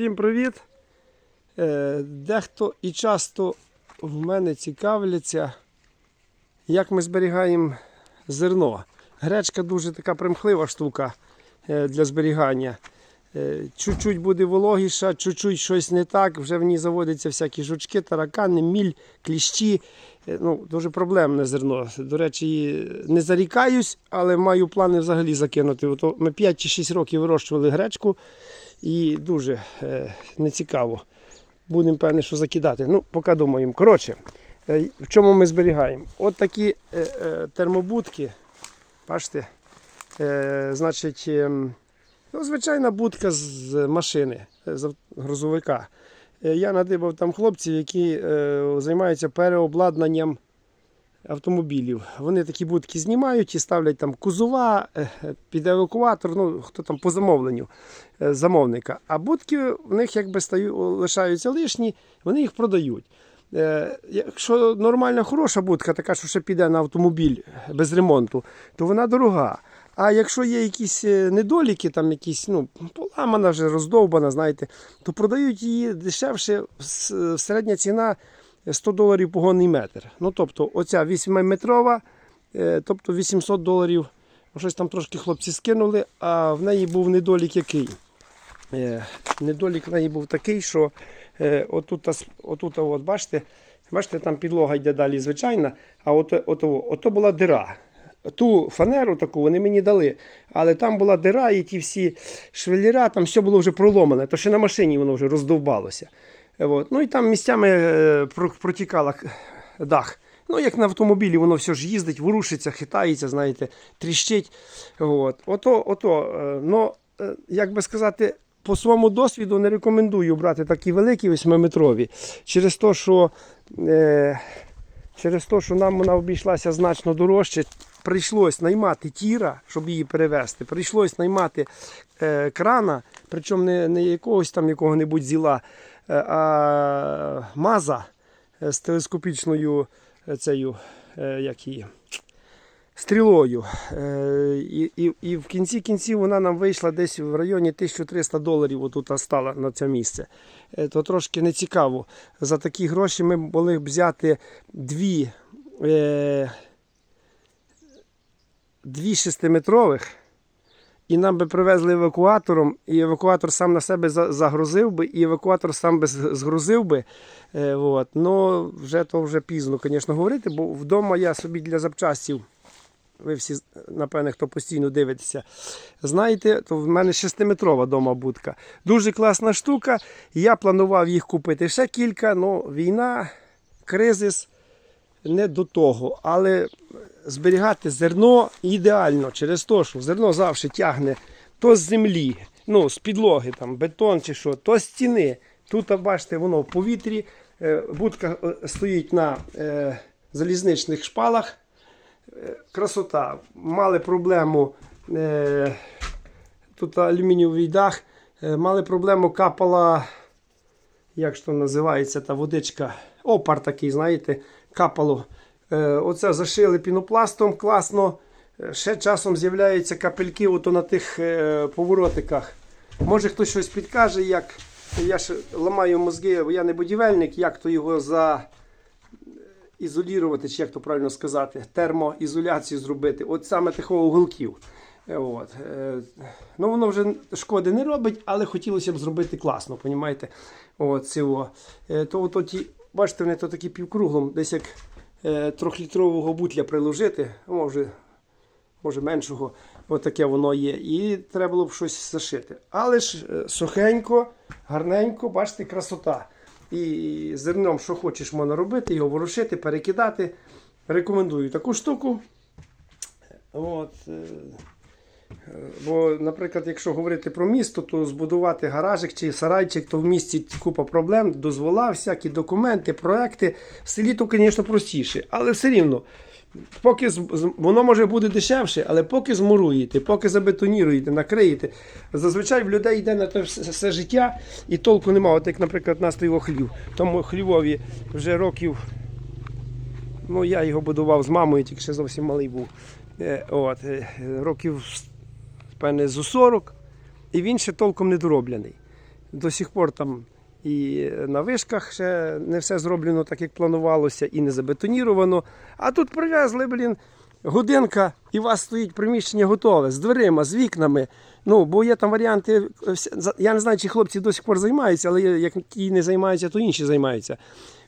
Всім привіт! Е, Дехто і часто в мене цікавляться, як ми зберігаємо зерно. Гречка дуже така примхлива штука е, для зберігання. Е, Чуть-чуть буде вологіша, чуть-чуть щось не так, вже в ній заводяться всякі жучки, таракани, міль, кліщі. Ну, дуже проблемне зерно. До речі, не зарікаюсь, але маю плани взагалі закинути. Ото ми 5 чи 6 років вирощували гречку і дуже е, нецікаво. Будемо певні, що закидати. Ну, поки думаємо. Коротше, е, в чому ми зберігаємо? От такі е, е, термобудки. Бачите? Е, значить, ем, ну, звичайна будка з машини, е, з грузовика. Е, Я надибав там хлопців, які е, займаються переобладнанням автомобілів. Вони такі будки знімають і ставлять там кузова е, під евакуатор, ну хто там по замовленню е, замовника. А будки в них якби стаю, лишаються лишні, вони їх продають. Е, Якщо нормальна хороша будка, така, що ще піде на автомобіль без ремонту, то вона дорога. А якщо є якісь недоліки, там якісь, ну, поламана вже, роздовбана, знаєте, то продають її дешевше, середня ціна 100 доларів погонний метр. Ну, тобто, оця 8-метрова, е, тобто 800 доларів. Щось там трошки хлопці скинули, а в неї був недолік який? Е, Недолік в неї був такий, що е, отут, отут, от, бачите, бачите, там підлога йде далі звичайна, а от, от, ото була дира. Ту фанеру таку вони мені дали, але там була дира, і ті всі швеліра, там все було вже проломане, то ще на машині воно вже роздовбалося. От. Ну і там місцями е, протікала дах. Ну, як на автомобілі, воно все ж їздить, ворушиться, хитається, знаєте, тріщить. От. Ото, ото, е, ну, е, як би сказати, по своєму досвіду не рекомендую брати такі великі 8-метрові. Через те, що, е, що нам вона обійшлася значно дорожче, прийшлось наймати тіра, щоб її перевезти. Прийшлось наймати е, крана, причому не, не якогось там якого-небудь зіла, а маза е, з телескопічною е, е, як її, стрілою. Е, І, і, і в кінці кінців вона нам вийшла десь в районі 1300 доларів. Отут стала на це місце. Е, То трошки не цікаво. За такі гроші ми могли б взяти дві, е, дві шестиметрових. І нам би привезли евакуатором, і евакуатор сам на себе загрузив би, і евакуатор сам би згрузив би. Е, от. Ну, вже то вже пізно, звісно, говорити, бо вдома я собі для запчастів, ви всі, напевне, хто постійно дивитеся, знаєте, то в мене 6-метрова дома будка. Дуже класна штука. Я планував їх купити ще кілька, але війна, кризис не до того. Але зберігати зерно ідеально через те, що зерно завжди тягне то з землі, ну, з підлоги, там, бетон чи що, то з стіни. Тут, бачите, воно в повітрі. Е, Будка е, стоїть на е, залізничних шпалах. Красота. Мали проблему. Тут алюмінієвий дах. Мали проблему, капала як то називається та водичка, опар такий, знаєте, капало. Е, оце зашили пінопластом класно. Е, Ще часом з'являються капельки ото на тих е, поворотиках. Може хтось щось підкаже, як я ж ламаю мозги, бо я не будівельник, як то його за ізолірувати, чи як то правильно сказати, термоізоляцію зробити. От саме тих уголків. От. Ну, воно вже шкоди не робить, але хотілося б зробити класно? От, цього. То, то ті, бачите, вони то такі півкруглом, десь як трьохлітрового бутля приложити, може, може меншого, отаке таке воно є. І треба було б щось зашити. Але ж е, сухенько, гарненько, бачите, красота. І зерном, що хочеш, можна робити, його ворушити, перекидати. Рекомендую таку штуку. От, е, е, бо, наприклад, якщо говорити про місто, то збудувати гаражик чи сарайчик, то в місті купа проблем, дозвола, всякі документи, проекти. В селі то, звісно, простіше, але все рівно. Поки воно може буде дешевше, але поки змуруєте, поки забетоніруєте, накриєте. Зазвичай в людей йде на те все, все життя і толку немає. От як, наприклад, нас той хлів. Тому хлівові вже років Ну, я його будував з мамою, тільки ще зовсім малий був. Е, От, е, років, певне, зо 40, і він ще толком не дороблений. до сих пор там і на вишках ще не все зроблено так, як планувалося, і не забетоніровано. А тут привезли, блін, годинка, і у вас стоїть приміщення готове з дверима, з вікнами. Ну, бо є там варіанти. Я не знаю, чи хлопці до сих пор займаються, але як ті не займаються, то інші займаються.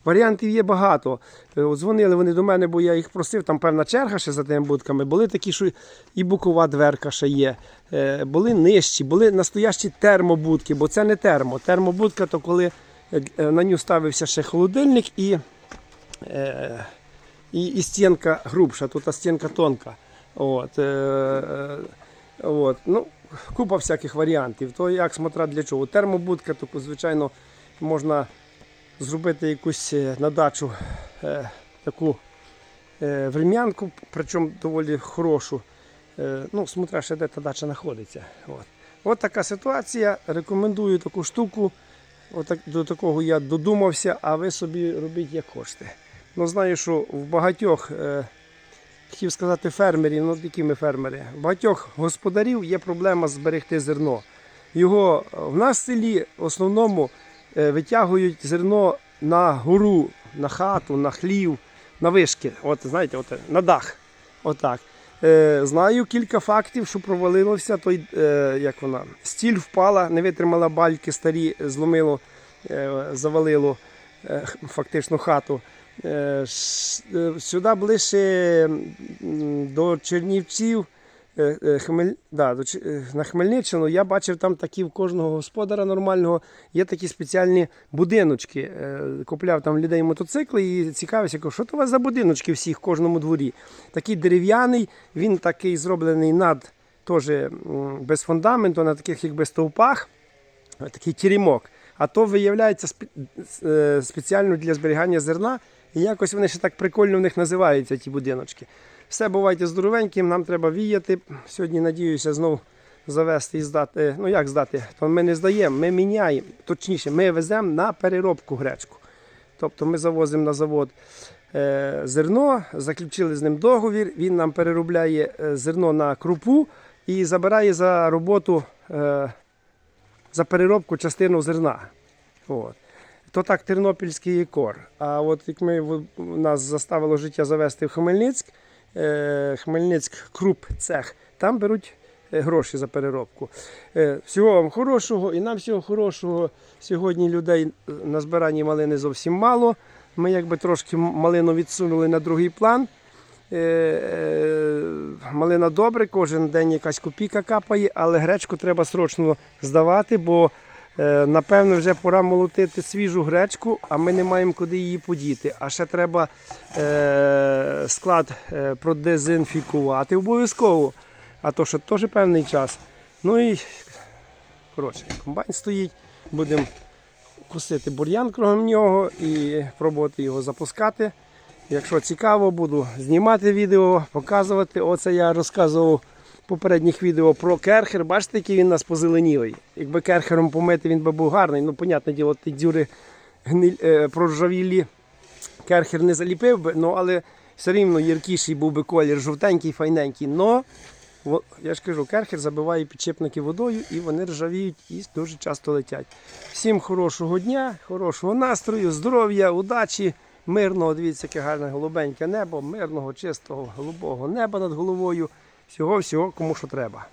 Варіантів є багато. Е, Дзвонили вони до мене, бо я їх просив, там певна черга ще за тими будками. Були такі, що і бокова дверка ще є. Е, Були нижчі, були настоящі термобудки, бо це не термо. Термобудка то коли е, на нього ставився ще холодильник і, і, і стінка грубша, тут стінка тонка. От, от. Ну, купа всяких варіантів. То як смотря для чого. Термобудка, то, звичайно, можна зробити якусь е, на дачу е, таку е, врем'янку, причому доволі хорошу. Ну, смотря ще де та дача знаходиться. От. От така ситуація. Рекомендую таку штуку. Отак, до такого я додумався, а ви собі робіть як хочете. Ну, знаю, що в багатьох, хотів сказати, фермерів, ну які ми фермери, в багатьох господарів є проблема зберегти зерно. Його в нас в селі в основному витягують зерно на гору, на хату, на хлів, на вишки. От, знаєте, от, на дах. Отак. Е, знаю кілька фактів, що провалилося. Той, е, як вона, стіль впала, не витримала бальки старі, зломило, е, завалило е, фактично хату. Е, е, сюди ближче до Чернівців. Е, е, Хмель... Да, е, на Хмельниччину я бачив там такі в кожного господара нормального є такі спеціальні будиночки. Купляв там людей мотоцикли і цікавився, що то у вас за будиночки всіх в кожному дворі. Такий дерев'яний, він такий зроблений над теж без фундаменту, на таких якби стовпах, такий теремок. А то виявляється спеціально для зберігання зерна. І якось вони ще так прикольно в них називаються, ті будиночки. Все, бувайте здоровеньким, нам треба віяти. Сьогодні, надіюся, знову завести і здати. Ну як здати? То ми не здаємо, ми міняємо. Точніше, ми веземо на переробку гречку. Тобто ми завозимо на завод е, зерно, заключили з ним договір, він нам переробляє е, зерно на крупу і забирає за роботу, е, за переробку частину зерна. От. То так Тернопільський кор. А от як ми нас заставило життя завести в Хмельницьк, Хмельницьк круп цех, там беруть е, гроші за переробку. Е, Всього вам хорошого і нам всього хорошого. Сьогодні людей е, на збиранні малини зовсім мало. Ми якби трошки малину відсунули на другий план. Е, е, Малина добре, кожен день якась копійка капає, але гречку треба срочно здавати, бо е, напевно вже пора молотити свіжу гречку, а ми не маємо куди її подіти. А ще треба е, склад е, продезінфікувати обов'язково. А то що теж певний час. Ну і коротше, комбайн стоїть, будемо косити бур'ян кругом нього і пробувати його запускати. Якщо цікаво, буду знімати відео, показувати. Оце я розказував попередніх відео про керхер. Бачите, який він у нас позеленілий. Якби керхером помити, він би був гарний. Ну, понятне діло, ті дзюри гниль, е, проржавілі керхер не заліпив би, ну, але все рівно яркіший був би колір, жовтенький, файненький. Но, я ж кажу, керхер забиває підшипники водою і вони ржавіють і дуже часто летять. Всім хорошого дня, хорошого настрою, здоров'я, удачі, мирного. Дивіться, яке гарне голубеньке небо, мирного, чистого, голубого неба над головою. Всього, всього, кому що треба.